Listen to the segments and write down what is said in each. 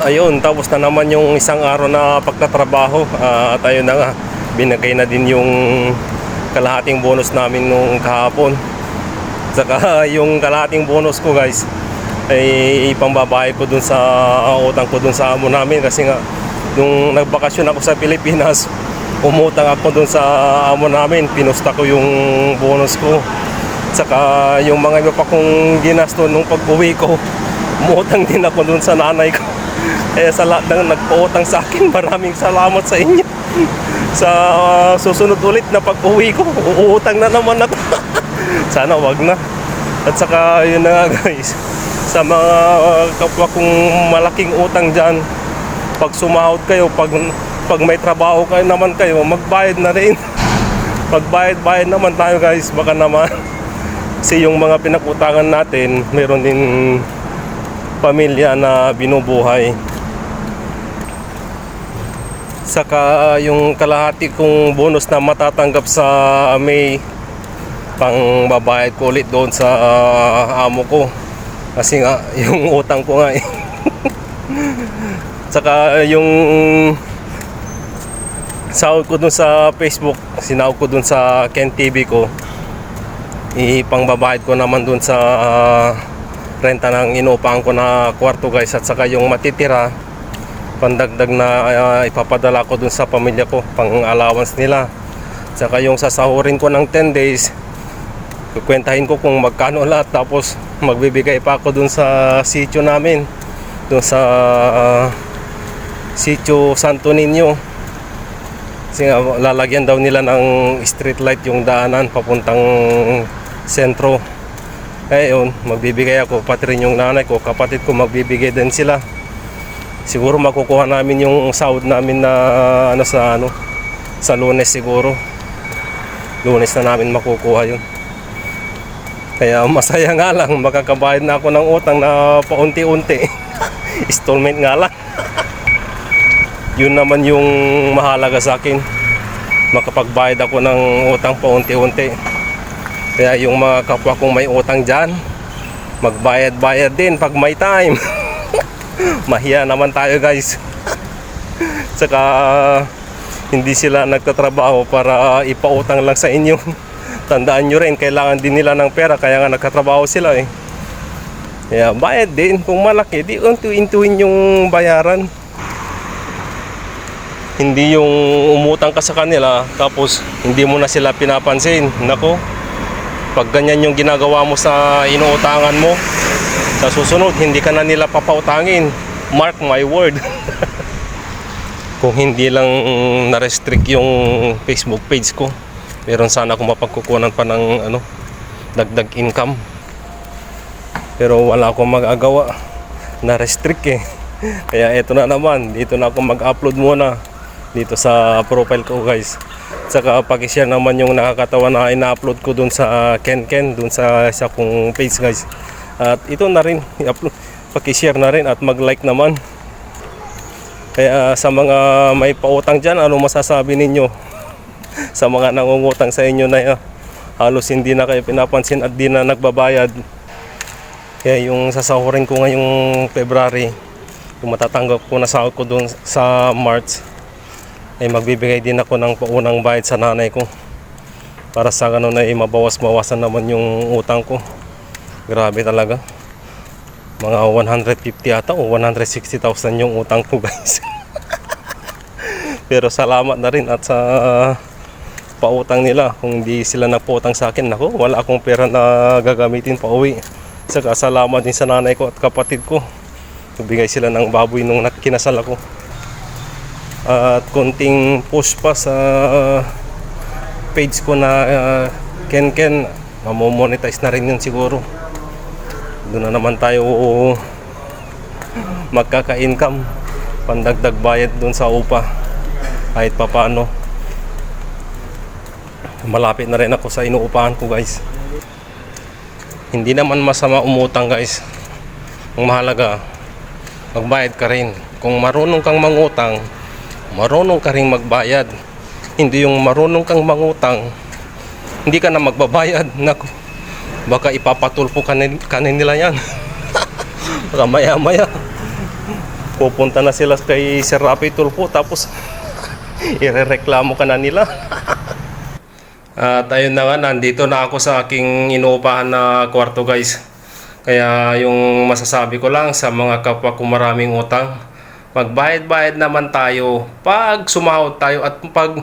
Ayun, tapos na naman yung isang araw na pagtatrabaho. Ah, at ayun na nga, binigay na din yung kalahating bonus namin nung kahapon. Saka yung kalahating bonus ko guys ay ipambabayad ko dun sa utang ko dun sa amo namin. Kasi nga nung nagbakasyon ako sa Pilipinas umutang ako dun sa amo namin. Pinusta ko yung bonus ko. Saka yung mga iba pa kong ginasto nung pag-uwi ko umutang din ako dun sa nanay ko kaya sa lahat ng nagpautang sa akin maraming salamat sa inyo. Sa uh, susunod ulit na pag-uwi ko uutang na naman ako. Sana wag na. At saka yun na guys sa mga kapwa kong malaking utang dyan pag sumahod kayo pag, pag may trabaho kayo naman kayo magbayad na rin. Magbayad-bayad naman tayo guys. Baka naman kasi yung mga pinakutangan natin meron din pamilya na binubuhay saka yung kalahati kong bonus na matatanggap sa May pang babayad ko ulit doon sa ah, amo ko. Kasi nga yung utang ko nga eh. Saka yung sahod ko dun sa Facebook sinahod ko dun sa Ken TV ko ipangbabayad ko naman dun sa ah, renta ng inupahan ko na kwarto guys at saka yung matitira pandagdag na ah, ipapadala ko dun sa pamilya ko pang allowance nila. Saka yung sasahurin ko ng 10 days kukwentahin ko kung magkano lahat tapos magbibigay pa ako dun sa sitio namin dun sa ah, sitio Santo Niño. Kasi nga, lalagyan daw nila ng street light yung daanan papuntang sentro. Eh yun magbibigay ako pati rin yung nanay ko kapatid ko magbibigay din sila siguro makukuha namin yung sahod namin na ano sa ano sa lunes siguro lunes na namin makukuha yun kaya masaya nga lang, makakabayad na ako ng utang na paunti-unti. Installment nga lang. Yun naman yung mahalaga sa akin. Makapagbayad ako ng utang paunti-unti. Kaya yung mga kapwa kong may utang dyan, magbayad-bayad din pag may time. Mahiya naman tayo guys. Saka hindi sila nagtatrabaho para ipautang lang sa inyo tandaan nyo rin, kailangan din nila ng pera kaya nga nagkatrabaho sila eh. Kaya bayad din, kung malaki, di unti-untuin yung bayaran. Hindi yung umutang ka sa kanila, tapos hindi mo na sila pinapansin. Nako, pag ganyan yung ginagawa mo sa inuutangan mo, sa susunod, hindi ka na nila papautangin. Mark my word. kung hindi lang na-restrict yung Facebook page ko meron sana akong mapagkukunan pa ng ano dagdag income. Pero wala akong magagawa. Na restrict eh. Kaya eto na naman dito na ako mag-upload muna. Dito sa profile ko guys. Saka pag-share naman yung nakakatawa na ina-upload ko dun sa Ken Ken dun sa isa kong page guys at ito na rin pag-share na rin at mag-like naman kaya sa mga may pautang dyan ano masasabi ninyo sa mga nangungutang sa inyo na uh, halos hindi na kayo pinapansin at di na nagbabayad. Kaya yung sasahurin ko ngayong February, yung matatanggap ko na sahod ko doon sa March, ay magbibigay din ako ng paunang bayad sa nanay ko. Para sa ganun ay mabawas-bawasan naman yung utang ko. Grabe talaga. Mga 150 ata o 160,000 yung utang ko guys. Pero salamat na rin at sa pautang nila. Kung hindi sila nagpautang sa akin nako wala akong pera na gagamitin pa uwi. Saka salamat din sa nanay ko at kapatid ko. Nagbigay sila ng baboy nung kinasal ako. At konting push pa sa page ko na uh, Ken Ken. Mamomonetize na rin yun siguro doon na naman tayo magkaka-income. Pandagdag bayad doon sa upa. Kahit pa paano malapit na rin ako sa inuupahan ko guys. Hindi naman masama umutang guys. Ang mahalaga magbayad ka rin. Kung marunong kang mangutang marunong ka rin magbayad. Hindi yung marunong kang mangutang hindi ka na magbabayad. Naku, baka ipapatulpo ka, ni- ka nila yan baka maya maya pupunta na sila kay Sir Rapi Tulfo tapos irereklamo ka na nila. At ayun na nga, nandito na ako sa aking inuupahan na kwarto guys. Kaya yung masasabi ko lang sa mga kapwa ko maraming utang, magbayad-bayad naman tayo pag sumahod tayo at pag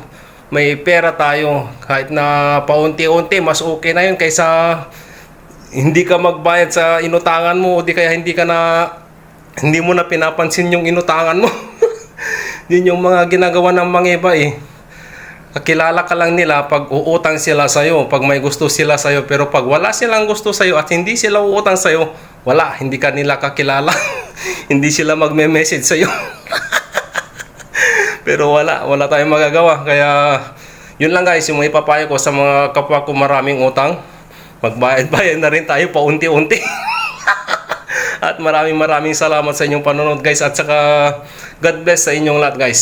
may pera tayo kahit na paunti-unti mas okay na yun kaysa hindi ka magbayad sa inutangan mo o di kaya hindi ka na hindi mo na pinapansin yung inutangan mo. Yun yung mga ginagawa ng mga iba eh. Kakilala ka lang nila pag uutang sila sa'yo, pag may gusto sila sa'yo, pero pag wala silang gusto sa'yo at hindi sila uutang sa'yo, wala, hindi ka nila kakilala. hindi sila magme-message sa'yo. pero wala, wala tayong magagawa. Kaya, yun lang guys, yung ipapayo ko sa mga kapwa ko maraming utang. Magbayad-bayad na rin tayo paunti-unti. at maraming maraming salamat sa inyong panonood guys at saka God bless sa inyong lahat guys.